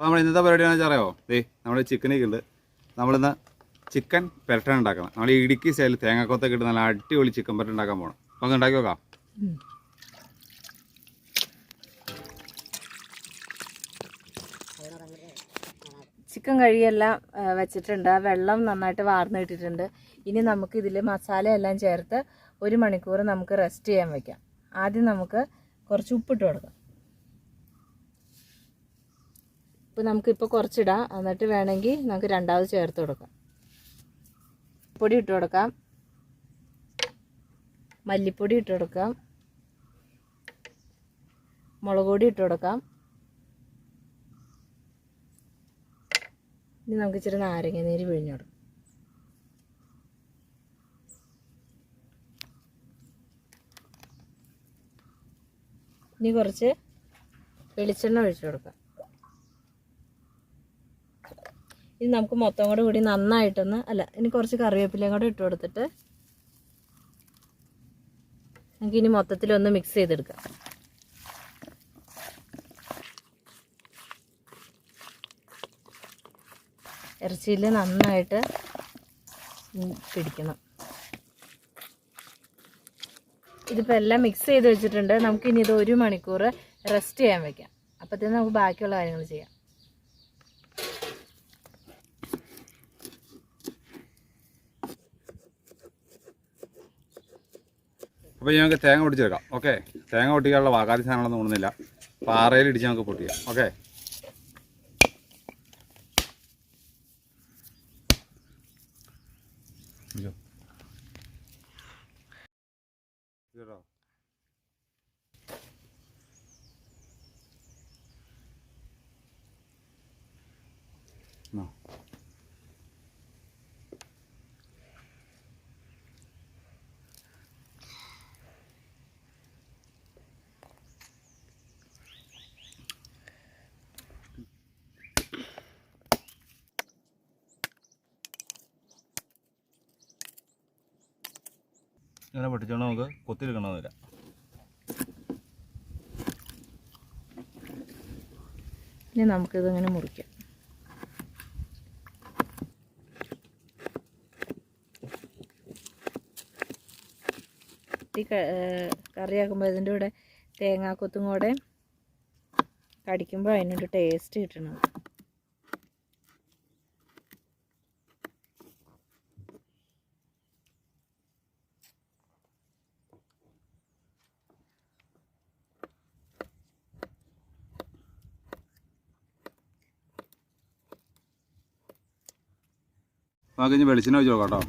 അപ്പോൾ നമ്മൾ ഇന്നത്തെ പരിപാടിയാണെന്ന് വെച്ചാൽ അറിയാമോ ദേ നമ്മുടെ ചിക്കനൊക്കെ ഉണ്ട്. നമ്മളിന്ന് ചിക്കൻ പെരട്ടൻ ഉണ്ടാക്കണം. നമ്മൾ ഈ ഇടുക്കി സൈഡിൽ തേങ്ങാക്കൊത്തൊക്കെ ഇട്ട് നല്ല അടിപൊളി ചിക്കൻ പെരട്ടൻ ഉണ്ടാക്കാൻ പോകണം അപ്പോൾ ഒന്ന് ഉണ്ടാക്കി നോക്കാം. ചിക്കൻ കഴിയെല്ലാം വെച്ചിട്ടുണ്ട്. വെള്ളം നന്നായിട്ട് വാർന്ന് ഇട്ടിട്ടുണ്ട് ഇനി നമുക്ക് ഇതിൽ മസാല എല്ലാം ചേർത്ത് ഒരു മണിക്കൂർ നമുക്ക് റെസ്റ്റ് ചെയ്യാൻ വെക്കാം. ആദ്യം നമുക്ക് കുറച്ച് ഉപ്പിട്ട് കൊടുക്കാം. ഉപ്പ് നമുക്കിപ്പോൾ കുറച്ചിടാം. എന്നിട്ട് വേണമെങ്കിൽ നമുക്ക് രണ്ടാമത് ചേർത്ത് കൊടുക്കാം. പൊടി ഇട്ട് കൊടുക്കാം. മല്ലിപ്പൊടി ഇട്ട് കൊടുക്കാം. മുളക് പൊടി ഇട്ട് കൊടുക്കാം. ഇനി നമുക്ക് ഇച്ചിരി നാരങ്ങ നീര് പിഴിഞ്ഞു കൊടുക്കാം. ഇനി കുറച്ച് വെളിച്ചെണ്ണ ഒഴിച്ചു കൊടുക്കാം. ഇനി നമുക്ക് മൊത്തം കൂടെ കൂടി നന്നായിട്ടൊന്ന് അല്ല ഇനി കുറച്ച് കറിവേപ്പിലയും കൂടെ ഇട്ട് കൊടുത്തിട്ട് നമുക്ക് ഇനി മൊത്തത്തിലൊന്ന് മിക്സ് ചെയ്തെടുക്കാം. ഇറച്ചിയിൽ നന്നായിട്ട് പിടിക്കണം. ഇതിപ്പോൾ എല്ലാം മിക്സ് ചെയ്ത് വെച്ചിട്ടുണ്ട്. നമുക്കിനി ഇത് ഒരു മണിക്കൂർ റെസ്റ്റ് ചെയ്യാൻ വയ്ക്കാം അപ്പോഴത്തേന് നമുക്ക് ബാക്കിയുള്ള കാര്യങ്ങൾ ചെയ്യാം. അപ്പോൾ ഞങ്ങൾക്ക് തേങ്ങ പൊട്ടിച്ചെടുക്കാം. ഓക്കെ തേങ്ങ പൊട്ടിക്കാനുള്ള വാകാതി സാധനങ്ങളൊന്നും ഒന്നുമില്ല പാറയിൽ ഇടിച്ച് നമുക്ക് പൊട്ടിക്കാം. ഓക്കെ ഇങ്ങനെ പൊട്ടിച്ചോണ്ട് നമുക്ക് കൊത്തിയെടുക്കണമെന്നില്ല ഇനി നമുക്കിതങ്ങനെ മുറിക്കാം. കറിയാക്കുമ്പോൾ ഇതിന്റെ കൂടെ തേങ്ങാക്കൊത്തും കൂടെ കടിക്കുമ്പോൾ അതിനൊരു ടേസ്റ്റ് കിട്ടണം. നമുക്ക് ഇനി വെളിച്ചെണ്ണ വെച്ച് നോക്കാം കേട്ടോ.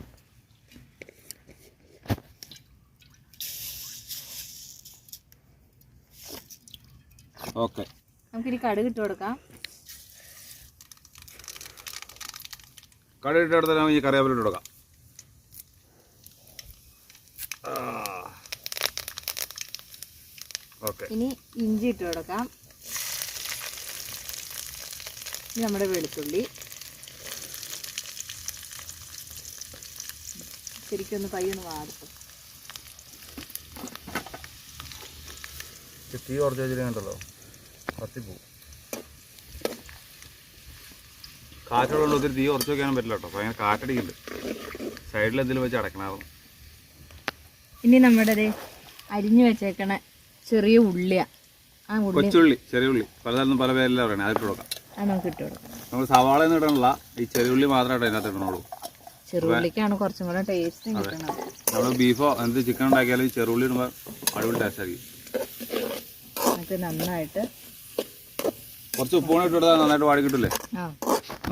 ഓക്കെ. നമുക്കിനി കടുക് ഇട്ട് കൊടുക്കാം. കടുക് അടുത്ത് നമുക്ക് ഈ കറിവേപ്പില ഇട്ട് കൊടുക്കാം. ഇനി ഇഞ്ചി ഇട്ട് കൊടുക്കാം. നമ്മുടെ വെളുത്തുള്ളി. ശരിക്കും ഒന്ന് പയ്യൊന്ന് വാർത്തും. തീ കുറച്ച് വെച്ചിട്ടുണ്ടല്ലോ ഒത്തിരി തീ ഉറച്ചു വെക്കാനും പറ്റില്ല കേട്ടോ. ഭയങ്കര കാറ്റടിക്കുന്നുണ്ട്. സൈഡിൽ എന്തെങ്കിലും വെച്ച് അടക്കണമായിരുന്നു ഇനി നമ്മുടെ ദേ അരിഞ്ഞു വെച്ചേക്കണ ചെറിയ ഉള്ളിയാ. ആ ഉള്ളി കൊച്ചുള്ളി ചെറിയ ഉള്ളി. പലതരം പല പേരെല്ലാം പറയണേ. അതിട്ട് കൊടുക്കാം. അത് നമുക്ക് ഇട്ട് കൊടുക്കാം. നമ്മൾ സവാള എന്ന് ഇടാനുള്ള ഈ ചെറിയ ഉള്ളി മാത്രമായിട്ട് അതിനകത്ത് ഇടണുള്ളൂ. ചെറുള്ളിക്കാണ് കുറച്ചും കൂടെ ടേസ്റ്റ് കിട്ടുന്നത് നമ്മൾ ബീഫോ എന്ത് ചിക്കൻ ഉണ്ടാക്കിയാലും ചെറുള്ളി ഇടുമ്പോൾ അടിപൊളി ടേസ്റ്റ് ആക്കി നമുക്ക് നന്നായിട്ട് കുറച്ച് ഉപ്പൂണി ഇട്ട് കൊടുത്താൽ നന്നായിട്ട് വാടി കിട്ടില്ലേ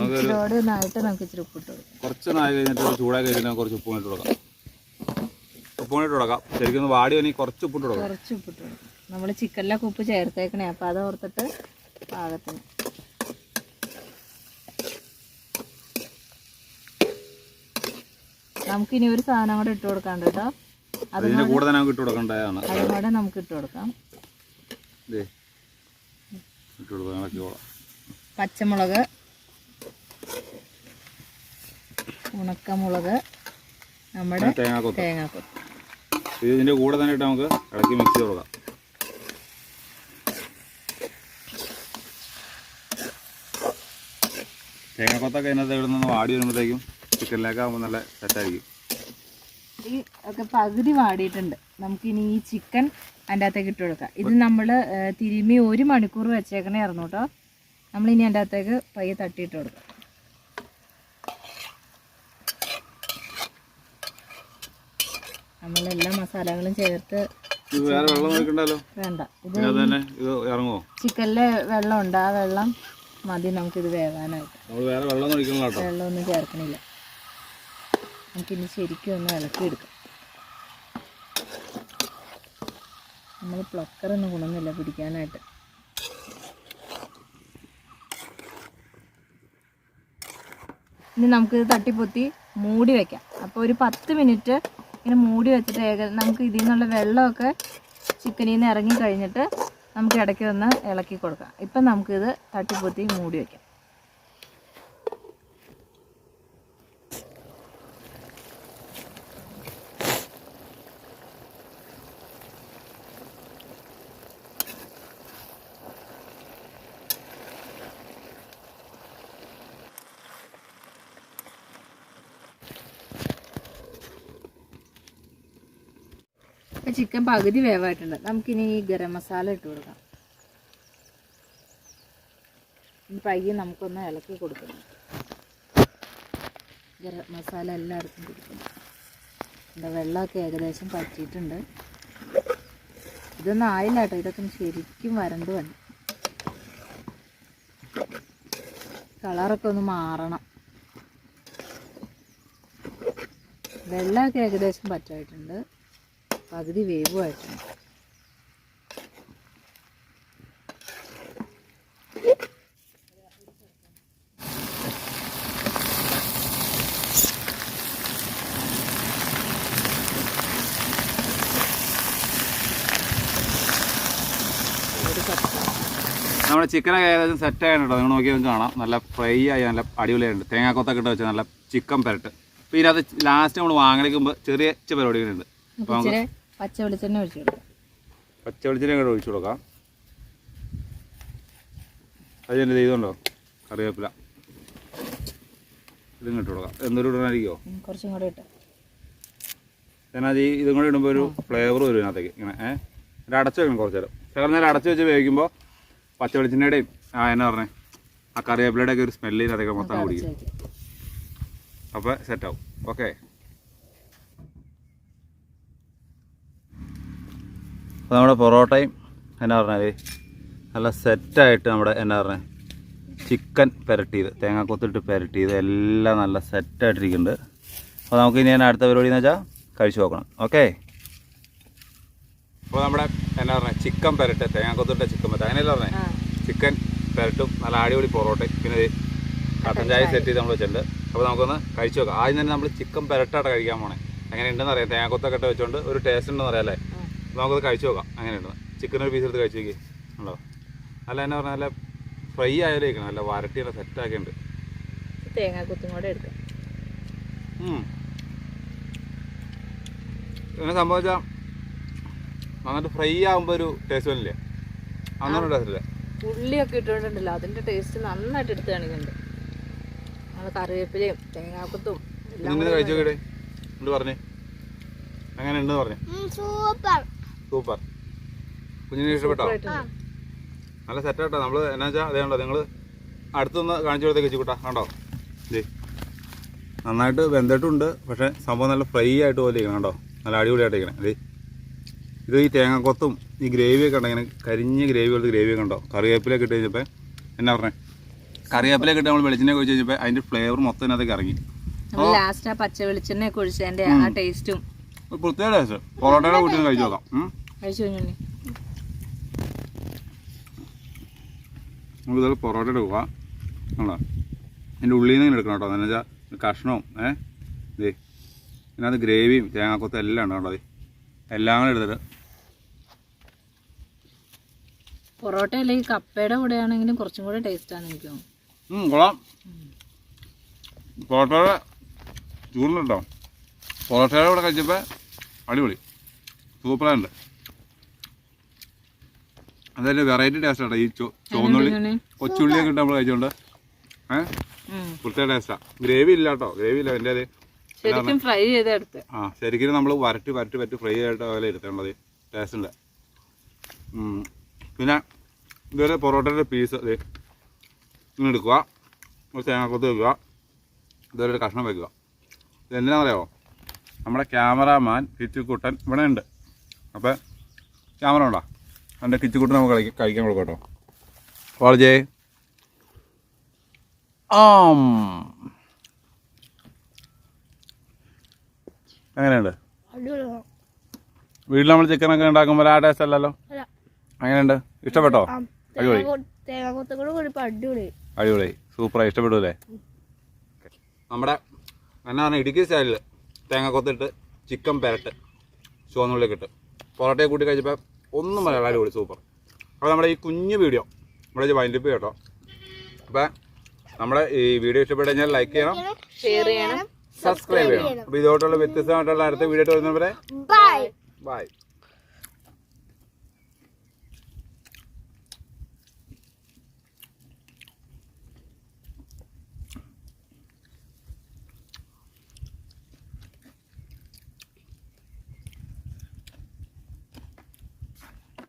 ഇച്ചിരിയോട് നന്നായിട്ട് നമുക്ക് ഇച്ചിരി ഉപ്പിട്ട് കുറച്ച് നായി കഴിഞ്ഞിട്ട് കുറച്ച് ഉപ്പൂണ് ഇട്ട് കൊടുക്കാം. ഉപ്പൂണ് ഇട്ട് കൊടുക്കാം. ശരിക്കും ഒന്ന് വാടി വന്നി കുറച്ച് ഉപ്പിട്ട് കൊടുക്കാം. കുറച്ച് ഉപ്പിട്ട് കൊടുക്കാം. നമ്മൾ ചിക്കനിലൊക്കെ ഉപ്പ് ചേർത്തേക്കണേ അപ്പോൾ അത് ഓർത്തിട്ട് പാകത്തിന്. നമുക്കിനി ഒരു സാധനം കൂടെ ഇട്ട് കൊടുക്കാണ്ട് കേട്ടോ. അത് കൂടെ നമുക്ക് ഇട്ട് കൊടുക്കേണ്ടതാണ്. അതും കൂടെ നമുക്ക് ഇട്ട് കൊടുക്കാം. പച്ചമുളക് ഉണക്കമുളക് നമ്മുടെ തേങ്ങാക്കൊത്ത്. തേങ്ങാക്കൊത്ത്. ഇത് ഇതിന്റെ കൂടെ തന്നെ ഇട്ട് നമുക്ക് ഇളക്കി മിക്സ് ചെയ്ത് കൊടുക്കാം. തേങ്ങാക്കൊത്തൊക്കെ അതിനകത്ത് ഇവിടെ നിന്ന് വാടി വരുമ്പോഴത്തേക്കും ചിക്കനിലേക്ക് ആകുമ്പോൾ നല്ല സെറ്റായിരിക്കും. ഈ ഒക്കെ പകുതി വാടിയിട്ടുണ്ട്. നമുക്കിനി ഈ ചിക്കൻ അതിന്റെ അകത്തേക്ക് ഇട്ട് കൊടുക്കാം. ഇത് നമ്മൾ തിരുമ്മി ഒരു മണിക്കൂർ വെച്ചേക്കണേ ആയിരുന്നു കേട്ടോ. നമ്മളിനി അതിന്റെ അകത്തേക്ക് പയ്യെ തട്ടിയിട്ട് കൊടുക്കാം. നമ്മളെല്ലാ മസാലകളും ചേർത്ത് ഇത് വേറെ വെള്ളം ഉണ്ട് ചിക്കനിലെ ആ വെള്ളം മതി നമുക്കിത് വേവാനായിട്ട്. വെള്ളമൊന്നും ചേർക്കണില്ല. നമുക്കിനി ശരിക്കും ഒന്ന് ഇളക്കിയെടുക്കാം. നമ്മൾ പ്ലക്കറൊന്നും ഗുണമൊന്നുമില്ല പിടിക്കാനായിട്ട്. ഇനി നമുക്കിത് തട്ടിപ്പൊത്തി മൂടി വയ്ക്കാം അപ്പോൾ ഒരു പത്ത് മിനിറ്റ് ഇങ്ങനെ മൂടി വെച്ചിട്ട് ഏക നമുക്ക് ഇതിൽ നിന്നുള്ള വെള്ളമൊക്കെ ചിക്കനിൽ നിന്ന് ഇറങ്ങി കഴിഞ്ഞിട്ട് നമുക്ക് ഇടയ്ക്ക് ഒന്ന് ഇളക്കി കൊടുക്കാം. ഇപ്പം നമുക്കിത് തട്ടിപ്പൊത്തി മൂടി വെക്കാം. ഇപ്പം ചിക്കൻ പകുതി വേവായിട്ടുണ്ട്. നമുക്കിനി ഈ ഗരം മസാല ഇട്ട് കൊടുക്കാം. പയ്യെ നമുക്കൊന്ന് ഇളക്കി കൊടുക്കണം. ഗരം മസാല എല്ലായിടത്തും കൊടുക്കണം എന്താ വെള്ളമൊക്കെ ഏകദേശം പറ്റിയിട്ടുണ്ട്. ഇതൊന്നും ആയില്ല കേട്ടോ. ഇതൊക്കെ ശരിക്കും വരണ്ട് വന്നു. കളറൊക്കെ ഒന്ന് മാറണം. വെള്ളമൊക്കെ ഏകദേശം പറ്റായിട്ടുണ്ട്. പകുതി വേവുമായിട്ടുണ്ട് നമ്മുടെ ചിക്കനൊക്കെ ഏകദേശം സെറ്റ് ആയിട്ടുണ്ട് നിങ്ങൾ നോക്കിയാൽ കാണാം. നല്ല ഫ്രൈ ആയി നല്ല അടിപൊളിയായിട്ടുണ്ട്. തേങ്ങാക്കൊത്തൊക്കെ ഇട്ട് വെച്ച നല്ല ചിക്കൻ പെരട്ട്. അപ്പോൾ ഇതിനകത്ത് ലാസ്റ്റ് നമ്മൾ വാങ്ങലിക്കുമ്പോൾ ചെറിയ പരിപാടികളുണ്ട്. അപ്പോൾ നമുക്ക് പച്ച വെളിച്ചെണ്ണ ഒഴിച്ചു കൊടുക്കാം. പച്ച വെളിച്ചെണ്ണ കൂടെ ഒഴിച്ചു കൊടുക്കാം. അതിന്റെ ചെയ്തുണ്ടോ? കറിവേപ്പില. ഇതും ഇട്ട് കൊടുക്കാം. എന്തൊരു ഇടണായിരിക്കോ? കുറച്ചും കൂടെ ഇട്ട്. ഞാനത് ഇതും കൂടെ ഇടുമ്പോൾ ഒരു ഫ്ലേവർ വരും ഇതിനകത്തേക്ക്. ഇങ്ങനെ ഏഹ് ഇത് അടച്ച് വെക്കണം കുറച്ച് നേരം. ശകലം നേരം അടച്ചു വെച്ച് വേവിക്കുമ്പോൾ പച്ച വെളിച്ചെണ്ണയുടെയും ആ എന്നാ പറഞ്ഞേ? ആ കറിവേപ്പിലയുടെ ഒക്കെ ഒരു സ്മെല്ല് ഇതിനകത്തേക്ക് മൊത്തം കുടിക്കും. അപ്പോൾ സെറ്റാവും ഓക്കെ അപ്പോൾ നമ്മുടെ പൊറോട്ടയും എന്നാ പറഞ്ഞാൽ നല്ല സെറ്റായിട്ട് നമ്മുടെ എന്നാ പറഞ്ഞത് ചിക്കൻ പുരട്ടിയത് തേങ്ങാക്കൊത്തിട്ട് പുരട്ടിയത് എല്ലാം നല്ല സെറ്റായിട്ടിരിക്കുന്നുണ്ട്. അപ്പോൾ നമുക്ക് ഇനി ഞാൻ അടുത്ത പരിപാടി എന്ന് വെച്ചാൽ കഴിച്ചു നോക്കണം. ഓക്കെ? അപ്പോൾ നമ്മുടെ എന്നാ പറഞ്ഞത് ചിക്കൻ പുരട്ട് തേങ്ങാക്കൊത്തിട്ട ചിക്കൻ പുരട്ട്. അങ്ങനെയല്ല പറഞ്ഞത് ചിക്കൻ പുരട്ടും നല്ല അടിപൊളി പൊറോട്ടയും. പിന്നെ കട്ടൻ ചായ സെറ്റ് ചെയ്ത് നമ്മൾ വെച്ചിട്ടുണ്ട്. അപ്പോൾ നമുക്കൊന്ന് കഴിച്ചു നോക്കാം. ആദ്യം തന്നെ നമ്മൾ ചിക്കൻ പെരട്ടായിട്ട് കഴിക്കാൻ പോണേ. എങ്ങനെ ഉണ്ടെന്ന് അറിയാം. തേങ്ങാക്കൊത്തൊക്കെ ഇട്ട് വെച്ചോണ്ട് ഒരു ടേസ്റ്റ് ഉണ്ടെന്ന് അറിയാം അല്ലേ? നമുക്കത് കഴിച്ചു നോക്കാം. അങ്ങനെയുണ്ട്. ചിക്കൻ ഒരു പീസ് എടുത്ത് കഴിച്ചു നോക്കി. ഉണ്ടോ? അല്ല എന്നാ പറഞ്ഞാൽ നല്ല ഫ്രൈ ആയാലും നല്ല വരട്ടി നല്ല സെറ്റാക്കിയിട്ടുണ്ട് തേങ്ങാക്കുത്തും കൂടെ എടുക്കാം. എന്നെ സംഭവിച്ചാൽ നന്നായിട്ട് ഫ്രൈ ആകുമ്പോൾ ഒരു ടേസ്റ്റ് വരില്ലേ? അങ്ങനെ ടേസ്റ്റ് ഇല്ല. ഉള്ളിയൊക്കെ ഇട്ടുകൊണ്ടുണ്ടല്ലോ അതിന്റെ ടേസ്റ്റ് നന്നായിട്ട് എടുത്ത് കാണിക്കുന്നുണ്ട്. നമ്മൾ കറിവേപ്പിലയും തേങ്ങാക്കുത്തും എല്ലാം ഇന്നിത് കഴിച്ചു നോക്കിയിട്ടേ എന്നിട്ട് പറഞ്ഞേ. അങ്ങനെ ഉണ്ടെന്ന് പറഞ്ഞു സൂപ്പർ സൂപ്പർ. കുഞ്ഞിനെ ഇഷ്ടപ്പെട്ടോ. നല്ല സെറ്റാട്ടോ. നമ്മൾ എന്നാ വെച്ചാൽ അതേ ഉണ്ടോ നിങ്ങൾ അടുത്തൊന്ന് കാണിച്ചു കൊടുത്തേക്ക് വെച്ചുകൂട്ടാ കണ്ടോ? ജി നന്നായിട്ട് വെന്തിട്ടുണ്ട്. പക്ഷേ സംഭവം നല്ല ഫ്രൈ ആയിട്ട് പോലെ ഇരിക്കണം കണ്ടോ? നല്ല അടിപൊളിയായിട്ട് ഇരിക്കണം അതെ ഇത് ഈ തേങ്ങാക്കൊത്തും ഈ ഗ്രേവിയൊക്കെ ഉണ്ട് ഇങ്ങനെ കരിഞ്ഞ ഗ്രേവി പോലത്തെ ഗ്രേവിയൊക്കെ ഉണ്ടോ കറിവേപ്പിലൊക്കെ ഇട്ട് കഴിഞ്ഞപ്പോൾ എന്നാ പറഞ്ഞേ? കറിവേപ്പിലൊക്കെ ഇട്ട് നമ്മൾ വെളിച്ചെണ്ണ ഒഴിച്ച് കഴിഞ്ഞപ്പോൾ അതിന്റെ ഫ്ലേവർ മൊത്തം അതൊക്കെ ഇറങ്ങി. ലാസ്റ്റ് ആ പച്ച വെളിച്ചെണ്ണയൊക്കെ കുഴിച്ചതിന്റെ ആ ടേസ്റ്റും പ്രത്യേക ടേസ്റ്റ് പൊറോട്ടയുടെ കൂട്ടി കഴിച്ചു നോക്കാം. കഴിച്ചു നമുക്ക് ഇതൊക്കെ പൊറോട്ട എടുക്കുക ആണോ എന്റെ ഉള്ളിൽ നിന്ന് എടുക്കണം കേട്ടോ. എന്ന് വെച്ചാൽ കഷ്ണവും ഏ? ദേ ഇതിനകത്ത് ഗ്രേവിയും തേങ്ങാക്കൊത്തും എല്ലാം ഉണ്ട് കേട്ടോ. എല്ലാം കൂടെ എടുത്തിട്ട്. പൊറോട്ട അല്ലെങ്കിൽ കപ്പയുടെ കൂടെ ആണെങ്കിലും കുറച്ചും കൂടെ ടേസ്റ്റ് ആണ് എനിക്ക് തോന്നുന്നു. കൊള്ളാം. പൊറോട്ടയുടെ ചൂടുണ്ടോ പൊറോട്ടയുടെ കൂടെ കഴിച്ചപ്പോൾ അടിപൊളി. സൂപ്പറായിട്ടുണ്ട് അതായത് വെറൈറ്റി ടേസ്റ്റ് ഈ ചോന്നുള്ളി ചുവന്നുള്ളി ഒക്കെ കൊച്ചുള്ളിയൊക്കെ ഇട്ട് നമ്മൾ കഴിച്ചോണ്ട്. ഏഹ് പ്രത്യേക ടേസ്റ്റാ ഗ്രേവി ഇല്ല കേട്ടോ. ഗ്രേവി ഇല്ല. എന്റെ അത് ശരിക്കും ഫ്രൈ ചെയ്തെടുത്ത് ആ ശരിക്കും നമ്മൾ വരട്ടി വരട്ടി വരട്ടി ഫ്രൈ ചെയ്തിട്ട് പോലെ എടുത്തേണ്ടത് ടേസ്റ്റ് ഉണ്ട് പിന്നെ ഇതുവരെ പൊറോട്ടയുടെ പീസ് ഇത് ഇങ്ങനെ എടുക്കുക. ഒരു തേങ്ങാക്കൊത്ത് വെക്കുക. ഇതുവരെ ഒരു കഷ്ണം വെക്കുക. ഇത് എന്തിനാണെന്നറിയാമോ നമ്മുടെ ക്യാമറാമാൻ കിച്ചുക്കുട്ടൻ ഇവിടെ ഉണ്ട്. അപ്പോൾ ക്യാമറ ഉണ്ടോ? എന്റെ കിച്ചുകൂട്ട് നമുക്ക് കഴിക്കാൻ കഴിക്കാൻ കൊടുക്കാം കേട്ടോ. വാളജേ. ആം. എങ്ങനെയുണ്ട്? വീട്ടിൽ നമ്മൾ ചിക്കനൊക്കെ ഉണ്ടാക്കുമ്പോൾ ആ ടേസ്റ്റ് അല്ലല്ലോ? അങ്ങനെയുണ്ട് ഇഷ്ടപ്പെട്ടോ? അടിപൊളി. അടിപൊളി. സൂപ്പറായി ഇഷ്ടപ്പെട്ടു അല്ലേ നമ്മുടെ എന്നാ പറഞ്ഞാൽ ഇടുക്കി സ്റ്റൈലിൽ തേങ്ങ കൊത്തിട്ട് ചിക്കൻ പെരട്ട് ചുവന്നുള്ളിലേക്ക് ഇട്ട്. പൊറോട്ടയെ കൂട്ടി കഴിച്ചപ്പോൾ ഒന്നും പറയാം അടിപൊളി സൂപ്പർ. അപ്പോൾ നമ്മുടെ ഈ കുഞ്ഞു വീഡിയോ ഇവിടെ വൈൻഡപ്പ് കേട്ടോ. അപ്പോൾ നമ്മുടെ ഈ വീഡിയോ ഇഷ്ടപ്പെട്ട് കഴിഞ്ഞാൽ ലൈക്ക് ചെയ്യണം ഷെയർ ചെയ്യണം സബ്സ്ക്രൈബ് ചെയ്യണം. അപ്പോൾ ഇതോട്ടുള്ള വ്യത്യസ്തമായിട്ടുള്ള അടുത്ത വീഡിയോ വരുന്നവരെ ബൈ ബൈ